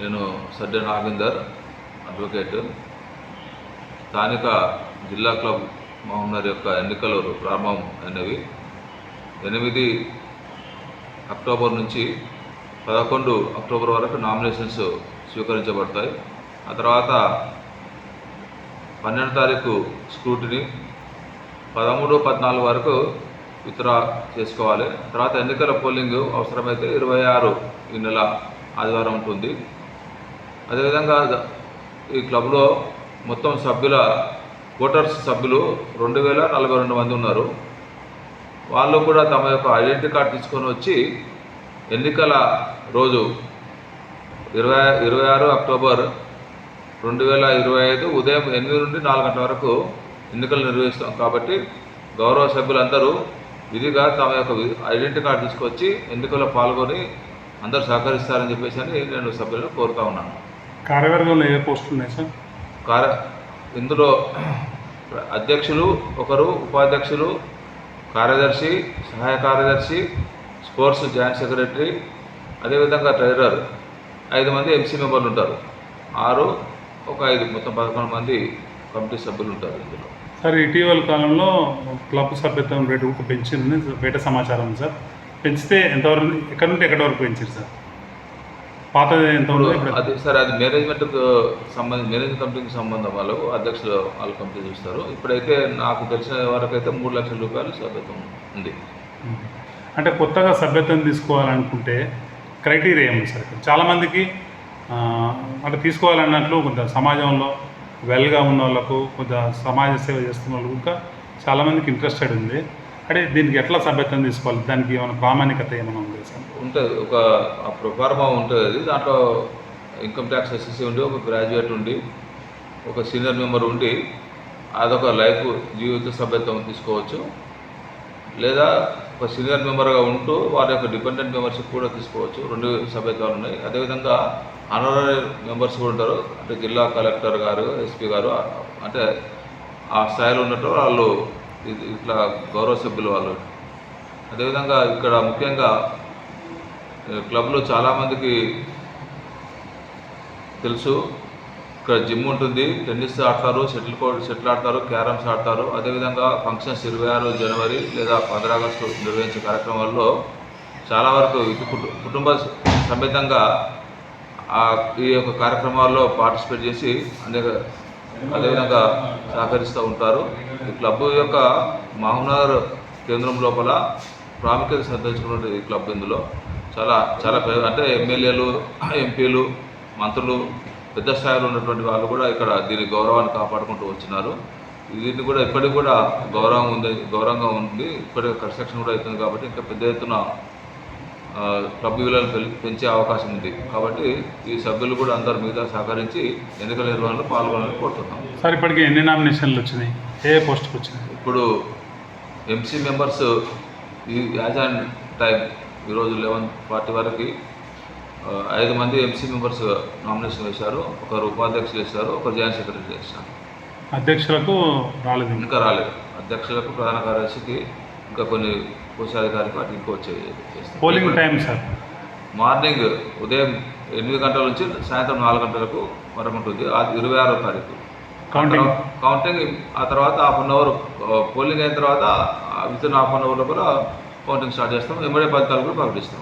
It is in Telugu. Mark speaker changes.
Speaker 1: నేను సడ్డ నాగేందర్ అడ్వకేట్ స్థానిక జిల్లా క్లబ్ మహమ్మద్ యొక్క ఎన్నికలు ప్రారంభం అయినవి. ఎనిమిది అక్టోబర్ నుంచి పదకొండు అక్టోబర్ వరకు నామినేషన్స్ స్వీకరించబడతాయి. ఆ తర్వాత పన్నెండు తారీఖు స్క్రూటిని పదమూడు పద్నాలుగు వరకు విత్డ్రా చేసుకోవాలి. తర్వాత ఎన్నికల పోలింగ్ అవసరమైతే ఇరవై ఆరు ఈ నెల ఆదివారం ఉంటుంది. అదేవిధంగా ఈ క్లబ్లో మొత్తం సభ్యుల ఓటర్స్ సభ్యులు రెండు వేల నలభై రెండు మంది ఉన్నారు. వాళ్ళు కూడా తమ యొక్క ఐడెంటిటీ కార్డు తీసుకొని వచ్చి ఎన్నికల రోజు ఇరవై ఇరవై ఆరు అక్టోబర్ రెండు వేల ఇరవై ఐదు ఉదయం ఎనిమిది నుండి నాలుగు గంటల వరకు ఎన్నికలు నిర్వహిస్తాం. కాబట్టి గౌరవ సభ్యులందరూ విధిగా తమ యొక్క ఐడెంటిటీ కార్డు తీసుకొచ్చి ఎన్నికల్లో పాల్గొని అందరూ సహకరిస్తారని చెప్పేసి అని నేను సభ్యులను కోరుతా ఉన్నాను.
Speaker 2: కార్యవర్గంలో ఏ పోస్టులు ఉన్నాయి సార్?
Speaker 1: కార్య ఇందులో అధ్యక్షులు ఒకరు ఉపాధ్యక్షులు కార్యదర్శి సహాయ కార్యదర్శి స్పోర్ట్స్ జాయింట్ సెక్రటరీ అదేవిధంగా ట్రెజరర్. ఐదు మంది ఎంసీ మెంబర్లు ఉంటారు. ఆరు ఒక ఐదు మొత్తం పదకొండు మంది కమిటీ సభ్యులు ఉంటారు ఇందులో.
Speaker 2: సార్ ఇటీవల కాలంలో క్లబ్ సభ్యత్వం రేటు పెంచింది. బయట సమాచారం సార్. పెంచితే ఎంతవరకు ఎక్కడి నుండి ఎక్కడి వరకు పెంచారు సార్? పాతది ఎంత
Speaker 1: అది సరే అది మేనేజ్మెంట్కు సంబంధించి మేనేజ్మెంట్ కమిటీకి సంబంధం వాళ్ళు అధ్యక్షులు వాళ్ళ కమిటీ చూస్తారు. ఇప్పుడైతే నాకు తెలిసిన వరకు అయితే మూడు లక్షల రూపాయలు సభ్యత్వం ఉంది.
Speaker 2: అంటే కొత్తగా సభ్యత్వం తీసుకోవాలనుకుంటే క్రైటీరియా ఏమి సార్ చాలామందికి అంటే తీసుకోవాలన్నట్లు కొంత సమాజంలో వెల్గా ఉన్న వాళ్ళకు కొంత సమాజ సేవ చేస్తున్న వాళ్ళకు ఇంకా చాలామందికి ఇంట్రెస్టెడ్ ఉంది. అంటే దీనికి ఎట్లా సభ్యత్వం తీసుకోవాలి? దానికి ఏమైనా ప్రామాణికత ఏమైనా ఉంది సార్?
Speaker 1: ఉంటుంది. ఒక ప్రొఫార్మా ఉంటుంది. అది దాంట్లో ఇన్కమ్ ట్యాక్స్ ఎస్ఎస్సీ ఉండి ఒక గ్రాడ్యుయేట్ ఉండి ఒక సీనియర్ మెంబర్ ఉండి అదొక లైఫ్ జీవిత సభ్యత్వం తీసుకోవచ్చు. లేదా ఒక సీనియర్ మెంబర్గా ఉంటూ వారి యొక్క డిపెండెంట్ మెంబర్షిప్ కూడా తీసుకోవచ్చు. రెండు సభ్యత్వాలు ఉన్నాయి. అదేవిధంగా అనరీ మెంబర్స్ కూడా ఉంటారు. అంటే జిల్లా కలెక్టర్ గారు ఎస్పీ గారు అంటే ఆ స్థాయిలో ఉన్నట్టు వాళ్ళు ఇట్లా గౌరవ సభ్యులు వాళ్ళు. అదేవిధంగా ఇక్కడ ముఖ్యంగా క్లబ్లో చాలామందికి తెలుసు. ఇక్కడ జిమ్ ఉంటుంది టెన్నిస్ ఆడతారు షటిల్ కోర్ట్ షటిల్ ఆడతారు క్యారమ్స్ ఆడతారు. అదేవిధంగా ఫంక్షన్స్ ఇరవై ఆరు జనవరి లేదా పంద్ర ఆగస్టు నిర్వహించే కార్యక్రమాల్లో చాలా వరకు ఇది కుటుంబ సమేతంగా ఆ ఈ యొక్క కార్యక్రమాల్లో పార్టిసిపేట్ చేసి అనేక అదేవిధంగా సహకరిస్తూ ఉంటారు. ఈ క్లబ్ యొక్క మహబూబ్నగర్ కేంద్రం లోపల ప్రాముఖ్యత సంతరించుకున్నటువంటి ఈ క్లబ్ ఇందులో. చాలా చాలా పెద్ద అంటే ఎమ్మెల్యేలు ఎంపీలు మంత్రులు పెద్ద స్థాయిలో ఉన్నటువంటి వాళ్ళు కూడా ఇక్కడ దీని గౌరవాన్ని కాపాడుకుంటూ వచ్చినారు. దీన్ని కూడా ఇప్పటికి కూడా గౌరవం ఉంది గౌరవంగా ఉంది. ఇప్పటికి కన్స్ట్రక్షన్ కూడా అవుతుంది కాబట్టి ఇంకా పెద్ద ఎత్తున క్లబ్ విలువలను పెం- పెంచే అవకాశం ఉంది. కాబట్టి ఈ సభ్యులు కూడా అందరు మిగతా సహకరించి ఎన్నికల నిర్వహణలో పాల్గొనాలని కోరుతున్నాం.
Speaker 2: సార్ ఇప్పటికి ఎన్ని నామినేషన్లు వచ్చినాయి? ఏ పోస్ట్కి వచ్చినాయి?
Speaker 1: ఇప్పుడు ఎంసీ మెంబర్స్ ఈ యాజ్ అండ్ టైం ఈరోజు లెవెన్ ఫార్టీ వరకు ఐదు మంది ఎంసీ మెంబర్స్ నామినేషన్ వేశారు. ఒకరు ఉపాధ్యక్షులు వేశారు ఒకరు జాయింట్ సెక్రటరీ వేశారు.
Speaker 2: అధ్యక్షులకు రాలేదు. ఇంకా
Speaker 1: రాలేదు. అధ్యక్షులకు ప్రధాన కార్యదర్శికి ఇంకా కొన్ని కోశాధికారికి వాటికి చేస్తాం.
Speaker 2: Polling time sir.
Speaker 1: మార్నింగ్ ఉదయం ఎనిమిది గంటల నుంచి సాయంత్రం నాలుగు గంటలకు వరకు ఉంటుంది అది ఇరవై ఆరో తారీఖు.
Speaker 2: కౌంటింగ్
Speaker 1: కౌంటింగ్ ఆ తర్వాత హాఫ్ అన్ అవర్ పోలింగ్ అయిన తర్వాత within half an hour లోపల కౌంటింగ్ స్టార్ట్ చేస్తాం. ఎమ్మడే ఫలితాలు కూడా ప్రకటిస్తాం.